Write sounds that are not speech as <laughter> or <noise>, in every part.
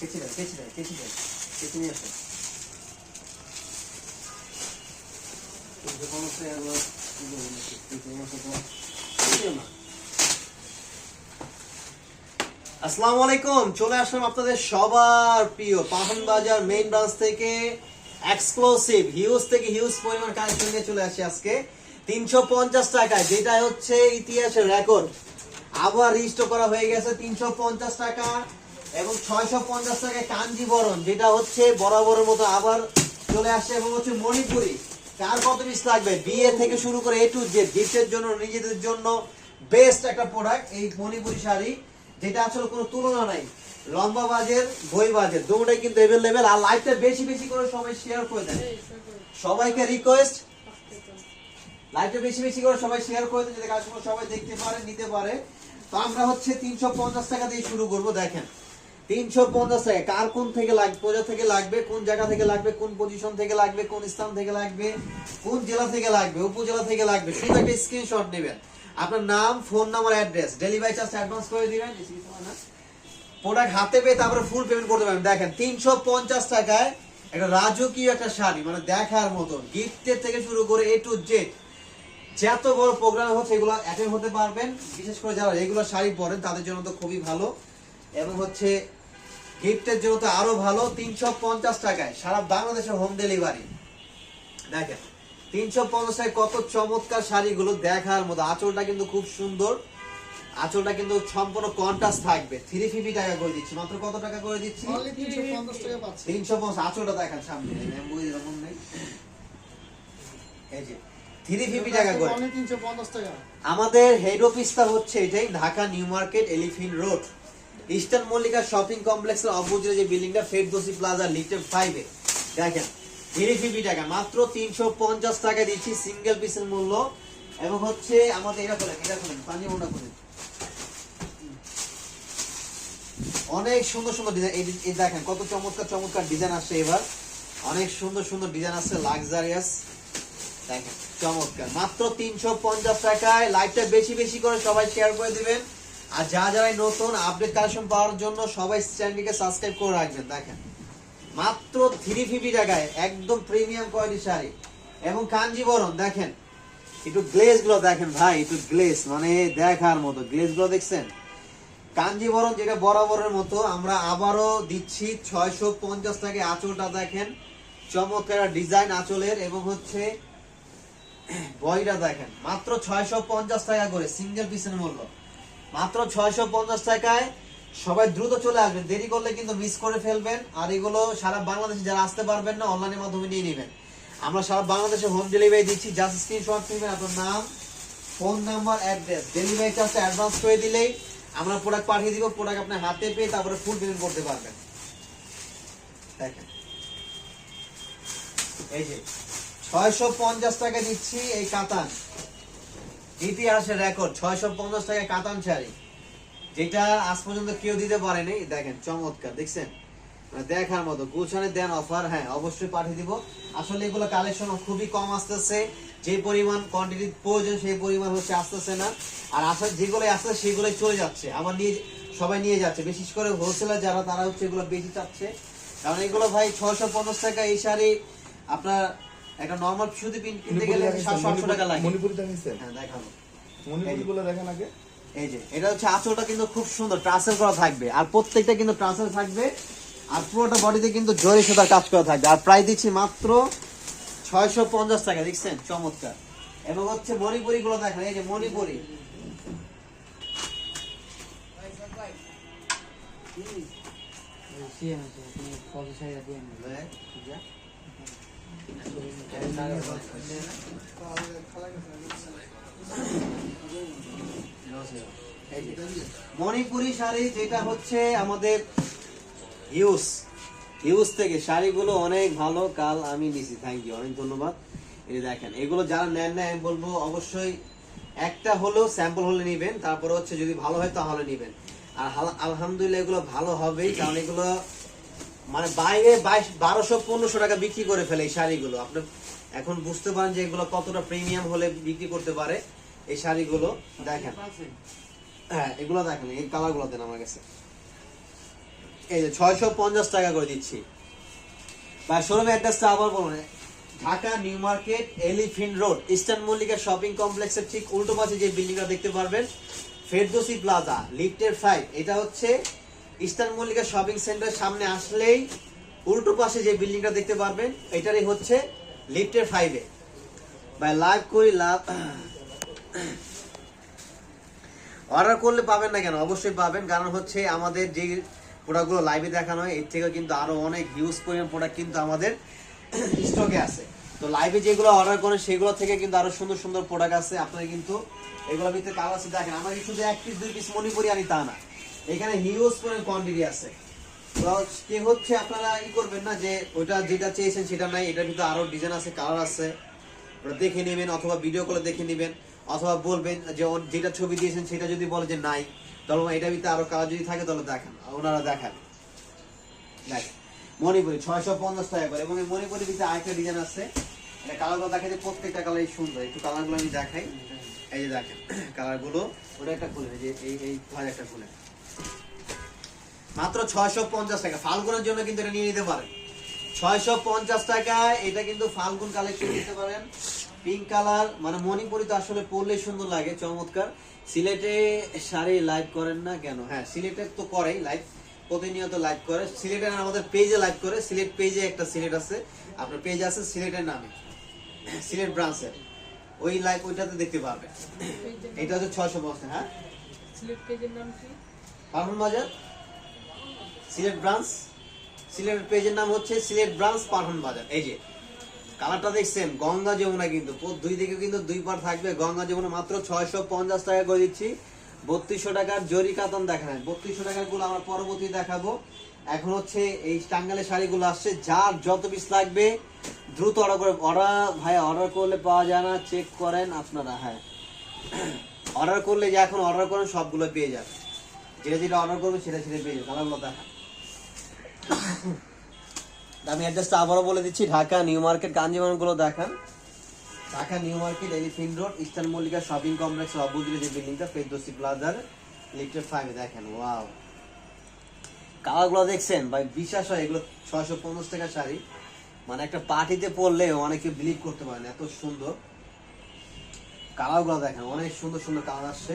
কেচি দেয় কেচি নিয়ে। আসসালামু আলাইকুম, চলে আসলাম আপনাদের সবার প্রিয় বাজার মেইন ব্রাঞ্চ থেকে এক্সক্লুসিভ হিউজ থেকে হিউজ পরিমাণ কালেকশন নিয়ে চলে আসি আজকে। তিনশো পঞ্চাশ টাকায় যেটা হচ্ছে ইতিহাসের রেকর্ড আবার রিস্টো করা হয়ে গেছে তিনশো পঞ্চাশ টাকা এবং ছয়শো পঞ্চাশ টাকায় কাঞ্জিবরণ যেটা হচ্ছে বরাবরের মতো আবার চলে আসছে এবং হচ্ছে মণিপুরি। কার কত পিস লাগবে? বিয়ে থেকে শুরু করে এ টু জেড গিফটের জন্য, নিজেদের জন্য বেস্ট একটা প্রোডাক্ট এই মণিপুরি শাড়ি, যেটা আসলে কোনো তুলনা নাই। লম্বা বাজের, বই বাজের, দুটোই কিন্তু এভেলেবেল আর লাইভটা বেশি বেশি করে সবাই শেয়ার করে দেন সবাইকে রিকোয়েস্ট লাইভটা বেশি বেশি করে সবাই শেয়ার করে দেন, যাতে কাস্টমার সবাই দেখতে পারে, নিতে পারে। তো আমরা হচ্ছে তিনশো পঞ্চাশ টাকা দিয়ে শুরু করব, দেখেন। তিনশো পঞ্চাশ টাকা, কার কোন থেকে লাগবে কোথা থেকে লাগবে, কোন জায়গা থেকে লাগবে, কোন পজিশন থেকে লাগবে, কোন স্থান থেকে লাগবে, কোন জেলা থেকে লাগবে, উপজেলা থেকে লাগবে, শুধু একটা স্ক্রিনশট নেবেন। আপনার নাম phone number address delivery charge advance করে দিবেন। প্রোডাক্ট হাতে পেয়ে তারপরে ফুল পেমেন্ট করতে পারবেন। দেখেন, তিনশো পঞ্চাশ টাকায় একটা রাজকীয় একটা শাড়ি মানে দেখার মতন গিফটের থেকে শুরু করে এ টু জেড যত বড় প্রোগ্রাম হচ্ছে এগুলো অ্যাটেন্ড হতে পারবেন বিশেষ করে যারা রেগুলার শাড়ি পরেন তাদের জন্য তো খুবই ভালো। এবং হচ্ছে গিফটের জন্য তো আরও ভালো তিনশো পঞ্চাশ টাকায় সারা বাংলাদেশে হোম ডেলিভারি দেখেন তিনশো পঞ্চাশ টাকায় কত চমৎকার শাড়িগুলো দেখার মতো। আঁচলটা কিন্তু খুব সুন্দর। আঁচলটা কিন্তু সম্পূর্ণ কন্ট্রাস্ট থাকবে। থ্রি ফিফটি টাকা করে দিচ্ছি। মাত্র কত টাকা করে দিচ্ছি? অনলি 350 টাকা পাচ্ছি। তিনশো পঞ্চাশ আঁচলটা দেখান সামনে। বুঝে নেই। এই যে থ্রি ফিফটি টাকা করে। অনলি 350 টাকা। আমাদের হেড অফিসটা হচ্ছে এটাই Dhaka New Market Elephant Road. Eastern Mallika shopping কমপ্লেক্সের অপোজিটে যে বিল্ডিংটা ফেরদোসি প্লাজা ফাইভে দেখেন থ্রি ফিফটি টাকা মাত্র তিনশো পঞ্চাশ টাকা দিচ্ছি সিঙ্গেল পিসের মূল্য। এবং হচ্ছে আমাদের এটা করেন এটা করেন পানি ওটা করেন অনেক সুন্দর সুন্দর ডিজাইন এই দেখেন কত চমৎকার চমৎকার ডিজাইন আসছে এবার। অনেক সুন্দর সুন্দর ডিজাইন আসছে লাক্সারিয়াস দেখেন চমৎকার। মাত্র তিনশো পঞ্চাশ টাকায় লাইভটা বেশি বেশি করে সবাই শেয়ার করে দিবেন। আর যা যারাই নতুন আপডেট কালেকশন পাওয়ার জন্য সবাই সাবস্ক্রাইব করে রাখবেন, দেখেন। মাত্র থ্রি ফিফটি টাকায় একদম প্রিমিয়াম কোয়ালিটি শাড়ি। এবং দেখেন। একটু দেখেন ভাই, একটু গ্লেজ মানে দেখার মতো। গ্লেজগুলো দেখছেন? কাঞ্জিবরণ যেটা বরাবরের মতো, আমরা আবারও দিচ্ছি ছয়শো পঞ্চাশ টাকায় আঁচলটা, দেখেন। চমৎকার ডিজাইন আঁচলের এবং হচ্ছে বইটা দেখেন। মাত্র ছয়শো পঞ্চাশ টাকা করে সিঙ্গেল পিসের মূল্য। মাত্র ছয়শো পঞ্চাশ টাকায় সবাই দ্রুত চলে আসবেন দেরি করলে কিন্তু মিস করে ফেলবেন। আর এগুলো সারা বাংলাদেশে যারা আসতে পারবেন না অনলাইনের মাধ্যমে নিয়ে নেবেন। আমরা সারা বাংলাদেশে হোম ডেলিভারি দিচ্ছি। জাস্ট স্ক্রিনশট নেবেন আপনার নাম ফোন নাম্বার অ্যাড্রেস ডেলিভারি চার্জটা অ্যাডভান্স করে দিলেই আমরা প্রোডাক্ট পাঠিয়ে দিব। প্রোডাক্ট আপনার হাতে পেয়ে তারপরে ফুল পেমেন্ট করতে পারবেন। দেখেন। এই যে ছয়শো পঞ্চাশ টাকা দিচ্ছি এই কাতান। ইতিহাসের রেকর্ড, ছয়শো পঞ্চাশ টাকা কাতান শাড়ি। যেটা আজ পর্যন্ত কেউ দিতে পারেনি। দেখেন, চমৎকার, দেখছেন? মানে দেখার মতো গুছানে দেন অফার হ্যাঁ অবশ্যই পাঠিয়ে দিব। আসলে এগুলো কালেকশন খুবই কম আসতেছে। যে পরিমাণ কোয়ান্টিটি প্রয়োজন, সেই পরিমাণ হচ্ছে আসতেছে না। আর আসলে যেগুলো আসছে, সেগুলোই চলে যাচ্ছে। আবার নিয়ে, সবাই নিয়ে যাচ্ছে। বিশেষ করে হোলসেলার যারা, তারা হচ্ছে এগুলো বেশি চাচ্ছে। কারণ এগুলো ভাই, ছয়শো পঞ্চাশ টাকা এই শাড়ি আপনার একটা নর্মাল সুতি পিন- কিনতে গেলে সাতশো আটশো টাকা লাগে। মণিপুরিটা নিছেন? হ্যাঁ দেখাবো। মণিপুরি গুলো দেখেন আগে। এই যে এটা হচ্ছে আঁচলটা কিন্তু খুব সুন্দর ট্রান্সফার করা থাকবে। আর প্রত্যেকটা কিন্তু ট্রান্সফার থাকবে। আর পুরোটা বডিতে কিন্তু জরি সুতার কাজ করা থাকবে। আর প্রায় দিচ্ছি মাত্র ছয়শো পঞ্চাশ টাকা দেখছেন? চমৎকার। এবং হচ্ছে মণিপুরি গুলো দেখেন এই যে মণিপুরি। এই যে, মণিপুরি শাড়ি যেটা হচ্ছে আমাদের হিউজ হিউজ থেকে শাড়িগুলো অনেক ভালো, কাল আমি নিছি। থ্যাংক ইউ অনেক ধন্যবাদ। এই দেখেন, এগুলো যারা নেন না আমি বলব অবশ্যই একটা হলেও স্যাম্পল হলে নেবেন, তারপরে হচ্ছে যদি ভালো হয় তাহলে নেবেন। আর আলহামদুলিল্লাহ এগুলো ভালো হবেই, কারণ এগুলো মানে বাইরে বাইশ, বারোশো, পনেরোশো টাকা বিক্রি করে ফেলে এই শাড়িগুলো। আপনি এখন বুঝতে পারেন যে এগুলো কতটা প্রিমিয়াম হলে বিক্রি করতে পারে এই শাড়িগুলো। দেখেন। হ্যাঁ এগুলো দেখেন, এই কালারগুলো দেন আমার কাছে। এই যে ছয়শো পঞ্চাশ টাকা করে দিচ্ছি। বা শোরুম অ্যাড্রেসটা আবার বলুন। Dhaka, New Market Elephant Road, Eastern Mallika shopping কমপ্লেক্সের ঠিক উল্টো পাশে যে বিল্ডিংটা দেখতে পারবেন, ফেরদোসি প্লাজা, লিফটের ফাইভ। এটা হচ্ছে ইস্টার্ন মল্লিকা শপিং সেন্টার সামনে আসলেই উল্টো পাশে যে বিল্ডিংটা দেখতে পারবেন, এটারই হচ্ছে লিফটের ফাইভে বা লাইভ করি, লাভ অর্ডার করলে পাবেন না কেন? অবশ্যই পাবেন। কারণ হচ্ছে আমাদের যে প্রোডাক্টগুলো লাইভে দেখানো হয়, এর থেকে কিন্তু আরও অনেক হিউজ পরিমাণ প্রোডাক্ট কিন্তু আমাদের স্টকে আছে। তো লাইভে যেগুলো অর্ডার করেন, সেগুলো থেকে কিন্তু আরও সুন্দর সুন্দর প্রোডাক্ট আছে। আপনারা কিন্তু এগুলোর ভিতরে আছে দেখেন। আমরা শুধু এক পিস দুই পিস মণিপুরি আনি তা না। এখানে হিউজ পরিমাণ কোয়ান্টিটি আছে কে হচ্ছে আপনারা ই করবেন না যে ওইটা যেটা চেয়েছেন সেটা নাই, এটার ভিতরে আরও ডিজাইন আছে কালার আছে। ওটা দেখে নেবেন অথবা ভিডিও কলে দেখে নেবেন, অথবা বলবেন যে যেটা ছবি দিয়েছেন সেটা যদি বলে যে নাই, তাহলে এটার ভিতরে আরও কালার যদি থাকে তাহলে দেখান, ওনারা দেখান দেখেন মণিপুরি, ছয়শো পঞ্চাশ টাকা করে, এবং এই মণিপুরির ভিতরে আরেকটা ডিজাইন আছে। এটা কালারগুলো দেখা যায় প্রত্যেকটা কালারই সুন্দর, একটু কালারগুলো আমি দেখাই। এই যে দেখেন কালারগুলো ওটা একটা খুলে যে এই এই একটা খুলে। মাত্র ছয়শো পঞ্চাশ টাকা। ফাল্গুনের জন্য কিন্তু এটা নিয়ে নিতে পারেন। ছয়শো পঞ্চাশ টাকায় এটা কিন্তু ফাল্গুন কালেকশন নিতে পারেন। পিঙ্ক কালার মানে মণিপুরি তো আসলে পরলে সুন্দর লাগে চমৎকার। সিলেটে শাড়ি লাইভ করেন না কেন? হ্যাঁ সিলেটের তো করেই লাইভ প্রতিনিয়ত লাইভ করে। সিলেটে না, আমাদের পেজে লাইভ করে। সিলেট পেজে একটা সিলেট আছে। আপনার পেজ আছে সিলেটের নামে। সিলেট ব্রাঞ্চের ওই লাইভ ওইটাতে দেখতে পারবেন। এটা হচ্ছে ছয়শো পঞ্চাশ হ্যাঁ? সিলেট পেজের নাম কি? সিলেট ব্রাঞ্চ, সিলেট পেজের নাম হচ্ছে সিলেট ব্রাঞ্চ পারফুন বাজার। এই যে, কালারটা দেখছেন গঙ্গা যমুনা কিন্তু। দুই দিকে কিন্তু দুই পার থাকবে, গঙ্গা যমুনা মাত্র ছয়শো পঞ্চাশ টাকা করে দিচ্ছি। বত্রিশশো টাকার জরি কাতন দেখা নাই। বত্রিশশো টাকারগুলো আমরা পরবর্তী দেখাবো। এখন হচ্ছে এই টাঙ্গালের শাড়িগুলো আসছে, যার যত পিস লাগবে, দ্রুত অর্ডার করে অর্ডার ভাই অর্ডার করলে পাওয়া যায় না চেক করেন আপনারা হ্যাঁ। <coughs> অর্ডার করলে যে এখন অর্ডার করেন, সবগুলো পেয়ে যাবে যেটা যেটা অর্ডার করবে সেটা সেটা পেয়ে যাবে কালারগুলো দেখা আমি অ্যাড্রেসটা আবারও বলে দিচ্ছি, ঢাকা নিউ মার্কেট গাঞ্জিমানগুলো দেখান। Dhaka New Market Elephant Road Eastern Mallika shopping complex অবুদ্রে যে বিল্ডিংটা ফেরদোসি প্লাজার লিফটের ফাইভে দেখেন ওয়াও কালারগুলো দেখছেন? ভাই, বিশ্বাস হয় এগুলো ছয়শো পঞ্চাশ টাকা শাড়ি। মানে একটা পার্টিতে পরলে অনেকে বিলিভ করতে পারেন এত সুন্দর। কালারগুলো দেখেন, অনেক সুন্দর সুন্দর কালার আসছে।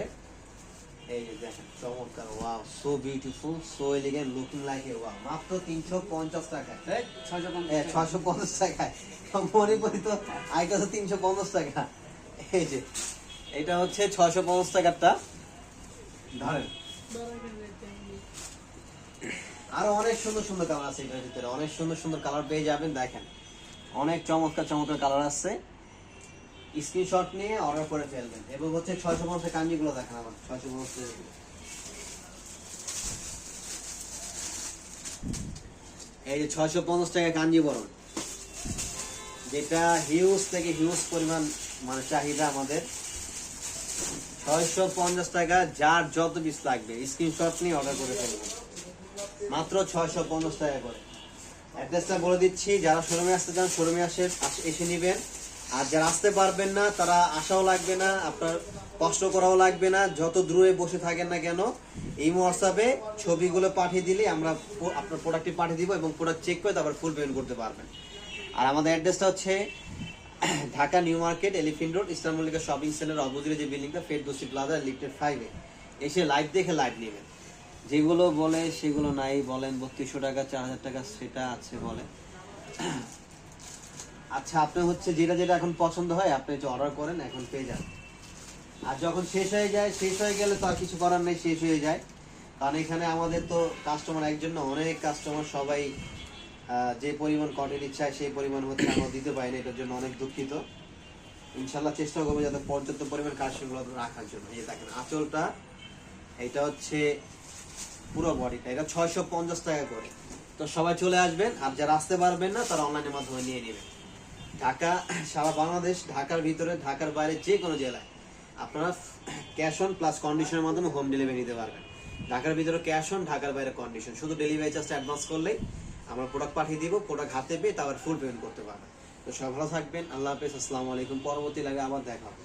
এই যে দেখেন চমৎকার wow so beautiful so elegant looking like a wow মাত্র তিনশো পঞ্চাশ টাকায় হ্যাঁ, ছয়শো পঞ্চাশ টাকায় মণিপুরি তো আইটা তো তিনশো পঞ্চাশ টাকা। এই যে এটা হচ্ছে ছয়শো পঞ্চাশ টাকারটা। ধরেন। আরও অনেক সুন্দর সুন্দর কালার আছে এটার ভিতরে। অনেক সুন্দর সুন্দর কালার পেয়ে যাবেন দেখেন। অনেক চমৎকার চমৎকার কালার আছে। স্ক্রিনশট নিয়ে অর্ডার করে ফেলবেন। এবং হচ্ছে ছয়শো পঞ্চাশ কাঞ্জিগুলো দেখেন আমার, ছয়শো পঞ্চাশ এই যে ছয়শো পঞ্চাশ টাকা কাঞ্জিবরণ যেটা হিউজ থেকে হিউজ পরিমাণ মানে চাহিদা আমাদের। ছয়শো পঞ্চাশ টাকা যার যত পিস লাগবে, স্ক্রিনশট নিয়ে অর্ডার করে ফেলবেন। মাত্র ছয়শো পঞ্চাশ টাকা করে। অ্যাড্রেসটা বলে দিচ্ছি, যারা শোরুমে আসতে চান শোরুমে আসে, এসে নেবেন। আর যারা আসতে পারবেন না, তারা আসাও লাগবে না, আপনার কষ্ট করাও লাগবে না, যত দূরে বসে থাকেন না কেন, এই হোয়াটসঅ্যাপে ছবিগুলো পাঠিয়ে দিলে আমরা আপনার প্রোডাক্টটি পাঠিয়ে দিব এবং প্রোডাক্ট চেক করে তারপর ফুল পেমেন্ট করতে পারবেন। আর আমাদের অ্যাড্রেসটা হচ্ছে <clears throat> Dhaka New Market Elephant Road, Islam Mallika shopping centre অবুদিরে যে বিল্ডিংটা, ফেরদোসি প্লাজা লিফটেড ফাইভে এসে লাইভ দেখে লাইভ নেবেন। যেগুলো বলে, সেগুলো নাই, বলেন, বত্রিশশো টাকা, চার হাজার টাকা, সেটা আছে বলে। <clears throat> আচ্ছা আপনি হচ্ছে যেটা যেটা এখন পছন্দ হয়, আপনি যে অর্ডার করেন, এখন পেয়ে যান। আর যখন শেষ হয়ে যায়, শেষ হয়ে গেলে তো আর কিছু করার নেই, শেষ হয়ে যায়। কারণ এখানে আমাদের তো কাস্টমার একজন না, অনেক কাস্টমার সবাই যে পরিমাণ কোয়ান্টিটি চায় সেই পরিমাণ হচ্ছে আমরা দিতে পারি না, এটার জন্য অনেক দুঃখিত। ইনশাল্লাহ চেষ্টা করব যাতে পর্যাপ্ত পরিমাণ কাস্টমার রাখার জন্য। এই দেখেন, আঁচলটা, এটা হচ্ছে পুরো বডিটা এটা ছয়শো পঞ্চাশ টাকা করে। তো সবাই চলে আসবেন, আর যারা আসতে পারবেন না, তারা অনলাইনের মাধ্যমে নিয়ে নেবেন। ঢাকা, সারা বাংলাদেশ, ঢাকার ভিতরে, ঢাকার বাইরে যে কোনো জেলায় আপনারা ক্যাশ অন প্লাস কন্ডিশনের মাধ্যমে হোম ডেলিভারি নিতে পারবেন। ঢাকার ভিতরে ক্যাশ অন ঢাকার বাইরে কন্ডিশন শুধু ডেলিভারি চার্জটা অ্যাডভান্স করলেই আমরা প্রোডাক্ট পাঠিয়ে দিব প্রোডাক্ট হাতে পেয়ে তারপর ফুল পেমেন্ট করতে পারবেন। তো সবাই ভালো থাকবেন, আল্লাহ হাফেজ, আসসালামু আলাইকুম, পরবর্তী লাগে আবার দেখা হবে।